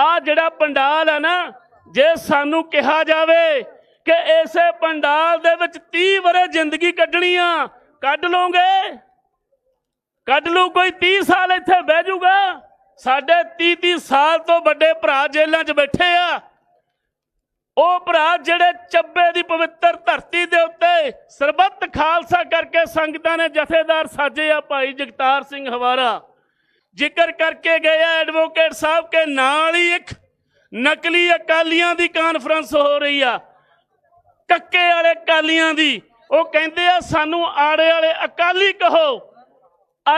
ਆ ਜਿਹੜਾ ਪੰਡਾਲ ਹੈ ਨਾ, ਜੇ ਸਾਨੂੰ ਕਿਹਾ ਜਾਵੇ ਕਿ ਇਸੇ ਪੰਡਾਲ ਦੇ ਵਿੱਚ 30 ਵਰੇ ਜ਼ਿੰਦਗੀ ਕੱਢਣੀ ਆ, ਕੱਢ ਲਓਗੇ? ਕੱਢ ਲੂ ਕੋਈ 30 ਸਾਲ ਇੱਥੇ ਬਹਿ ਜਾਊਗਾ। ਸਾਡੇ 30 30 ਸਾਲ ਤੋਂ ਵੱਡੇ ਭਰਾ ਜੇਲ੍ਹਾਂ 'ਚ ਬੈਠੇ ਆ। ਉਹ ਭਰਾ ਜਿਹੜੇ ਚੱਬੇ ਦੀ ਪਵਿੱਤਰ ਧਰਤੀ ਦੇ ਉੱਤੇ ਸਰਬੱਤ ਖਾਲਸਾ ਕਰਕੇ ਸੰਗਤਾਂ ਨੇ ਜਥੇਦਾਰ ਸਾਜੇ ਆ ਭਾਈ ਜਗਤਾਰ ਸਿੰਘ ਹਵਾਰਾ। ਜ਼ਿਕਰ ਕਰਕੇ ਗਏ ਐਡਵੋਕੇਟ ਸਾਹਿਬ ਕੇ ਨਾਲ ਹੀ ਇੱਕ ਨਕਲੀ ਅਕਾਲੀਆਂ ਦੀ ਕਾਨਫਰੰਸ ਹੋ ਰਹੀ ਆ। ਕੱਕੇ ਵਾਲੇ ਅਕਾਲੀਆਂ ਦੀ। ਉਹ ਕਹਿੰਦੇ ਆ, ਸਾਨੂੰ ਆੜੇ ਵਾਲੇ ਅਕਾਲੀ ਕਹੋ।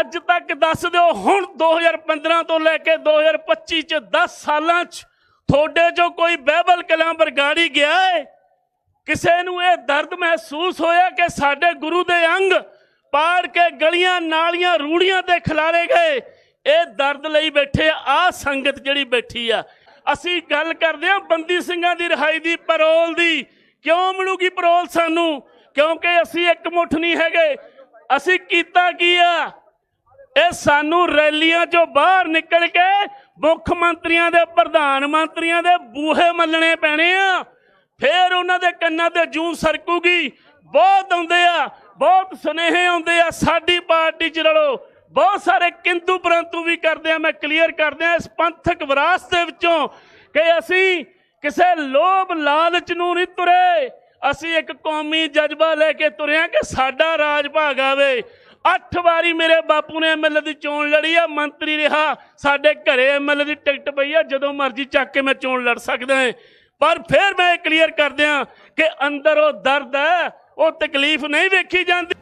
ਅੱਜ ਤੱਕ ਦੱਸ ਦਿਓ, ਹੁਣ 2015 ਤੋਂ ਲੈ ਕੇ 2025 ਚ 10 ਸਾਲਾਂ ਚ ਤੁਹਾਡੇ ਜੋ ਕੋਈ ਬਹਿਬਲ ਕਲਾਂ ਬਰਗਾੜੀ ਗਿਆ ਹੈ ਕਿਸੇ ਨੂੰ ਇਹ ਦਰਦ ਮਹਿਸੂਸ ਹੋਇਆ ਕਿ ਸਾਡੇ ਗੁਰੂ ਦੇ ਅੰਗ ਪਾੜ ਕੇ ਗਲੀਆਂ ਨਾਲੀਆਂ ਰੂੜੀਆਂ ਤੇ ਖਿਲਾਰੇ ਗਏ? ਇਹ ਦਰਦ ਲਈ ਬੈਠੇ ਆ ਸੰਗਤ ਜਿਹੜੀ ਬੈਠੀ ਆ। ਅਸੀਂ ਗੱਲ ਕਰਦੇ ਆ ਬੰਦੀ ਸਿੰਘਾਂ ਦੀ ਰਿਹਾਈ ਦੀ, ਪਰੋਲ ਦੀ। ਕਿਉਂ ਮਿਲੂਗੀ ਪਰੋਲ ਸਾਨੂੰ? ਕਿਉਂਕਿ ਅਸੀਂ ਇੱਕ ਮੁੱਠ ਨਹੀਂ ਹੈਗੇ। ਅਸੀਂ ਕੀਤਾ ਕੀ ਆ? ਇਹ ਸਾਨੂੰ ਰੈਲੀਆਂ ਚੋਂ ਬਾਹਰ ਨਿਕਲ ਕੇ ਮੁੱਖ ਮੰਤਰੀਆਂ ਦੇ, ਪ੍ਰਧਾਨ ਮੰਤਰੀਆਂ ਦੇ ਬੂਹੇ ਮੱਲਣੇ ਪੈਣੇ ਆ। ਫੇਰ ਉਹਨਾਂ ਦੇ ਕੰਨਾਂ ਤੇ ਜੂੰ ਸਰਕੂਗੀ। ਬਹੁਤ ਆਉਂਦੇ ਆ, ਬਹੁਤ ਸੁਨੇਹੇ ਆਉਂਦੇ ਆ। ਸਾਡੀ ਪਾਰਟੀ ਚ ਰਲੋ। ਬਹੁਤ ਸਾਰੇ ਕਿੰਦੂ ਪਰੰਤੂ ਵੀ ਕਰਦੇ ਆ, ਮੈਂ ਕਲੀਅਰ ਕਰਦੇ ਆ ਇਸ ਪੰਥਕ ਵਿਰਾਸਤ ਦੇ ਵਿੱਚੋਂ ਕਿ ਅਸੀਂ ਕਿਸੇ ਲੋਭ ਲਾਲਚ ਨੂੰ ਨਹੀਂ ਤੁਰੇ। ਅਸੀਂ ਇੱਕ ਕੌਮੀ ਜਜ਼ਬਾ ਲੈ ਕੇ ਤੁਰਿਆ ਕਿ ਸਾਡਾ ਰਾਜ ਭਾਗ ਆਵੇ। ਅੱਠ ਵਾਰੀ ਮੇਰੇ ਬਾਪੂ ਨੇ ਐਮਐਲਏ ਦੀ ਚੋਣ ਲੜੀ ਆ, ਮੰਤਰੀ ਰਿਹਾ। ਸਾਡੇ ਘਰੇ ਐਮਐਲਏ ਦੀ ਟਿਕਟ ਪਈ ਆ, ਜਦੋਂ ਮਰਜ਼ੀ ਚੱਕ ਕੇ ਮੈਂ ਚੋਣ ਲੜ ਸਕਦਾ ਹਾਂ। ਪਰ ਫਿਰ ਮੈਂ ਕਲੀਅਰ ਕਰਦਿਆਂ ਕਿ ਅੰਦਰ ਉਹ ਦਰਦ ਹੈ, ਉਹ ਤਕਲੀਫ ਨਹੀਂ ਵੇਖੀ ਜਾਂਦੀ।